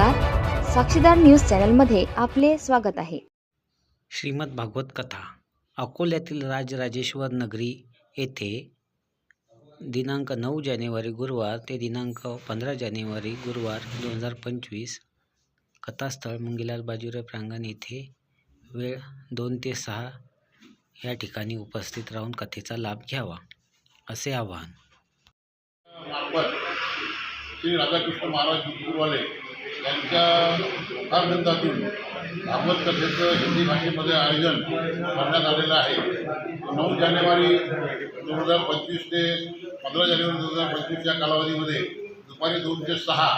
नमस्कार. साक्षीदार न्यूज चॅनलमध्ये आपले स्वागत आहे. श्रीमद भागवत कथा अकोल्यातील राजराजेश्वर नगरी येथे दिनांक नऊ जानेवारी गुरुवार ते दिनांक पंधरा जानेवारी गुरुवार दोन हजार पंचवीस कथास्थळ मुंगीलाल बाजीराव प्रांगण येथे वेळ दोन ते सहा या ठिकाणी उपस्थित राहून कथेचा लाभ घ्यावा असे आवाहन. श्री राधाकृष्ण महाराज गुरुवाले यांच्या मुखारबंदातून भागवत कथेचं हिंदी भाषेमध्ये आयोजन करण्यात आलेलं आहे. नऊ जानेवारी दोन हजार पंचवीस ते पंधरा जानेवारी दोन हजार पंचवीसच्या कालावधीमध्ये दुपारी दोन ते सहा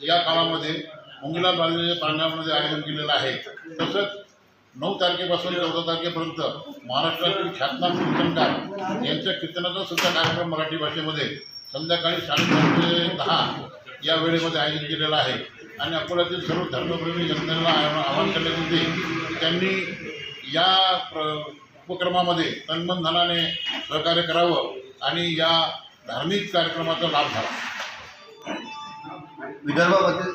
या काळामध्ये मुंगीलाल बालदेच्या प्रांगणामध्ये आयोजन केलेलं आहे. तसंच नऊ तारखेपासून चौदा तारखेपर्यंत महाराष्ट्रातील ख्यातनाम कीर्तनकार यांच्या कीर्तनाचा सुद्धा कार्यक्रम मराठी भाषेमध्ये संध्याकाळी साडेसात ते दहा या वेळेमध्ये आयोजित केलेला आहे. आणि अकोल्यातील सर्व धर्मप्रेमी जनतेला आवाहन करण्यात येते. त्यांनी या प्र उपक्रमामध्ये तन्मन धनाने सहकार्य करावं आणि या धार्मिक कार्यक्रमाचा लाभ घ्यावा. विदर्भामधील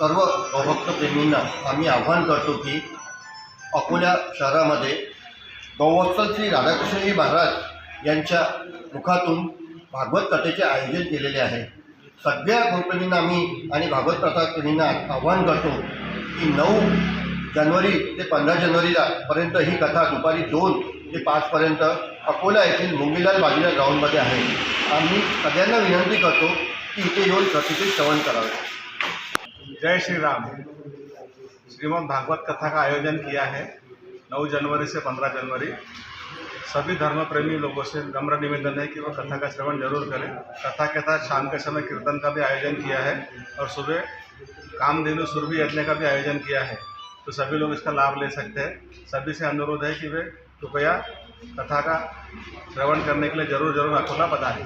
सर्व गौभक्तप्रेमींना आम्ही आव्हान करतो की अकोला शहरामध्ये गौवत्सल श्री राधाकृष्णजी महाराज यांच्या मुखातून भागवत कथेचे आयोजन केलेले आहे. सगळ्या गौप्रेमींना आम्ही आणि भागवत कथा आव्हान करतो की नऊ जानेवारी ते पंधरा जानेवारीला पर्यंत ही कथा दुपारी दोन ते पाचपर्यंत अकोला येथील मुंगीलाल बाजीराव ग्राउंडमध्ये आहे. आम्ही सगळ्यांना विनंती करतो की इथे येऊन कथेचे श्रवण करावे. जय श्रीराम. श्रीमद भागवत कथा का आयोजन किया है? नऊ जनवरी से 15 जनवरी. सभी धर्म प्रेमी लोगों से नम्र निवेदन है कि वो कथा का श्रवण ज़रूर करें। कथा के साथ शाम के समय कीर्तन का भी आयोजन किया है और सुबह कामधेनु सूर्य यज्ञ का भी आयोजन किया है। तो सभी लोग इसका लाभ ले सकते हैं। सभी से अनुरोध है कि वे कृपया कथा का श्रवण करने के लिए ज़रूर ज़रूर अकोला पधारें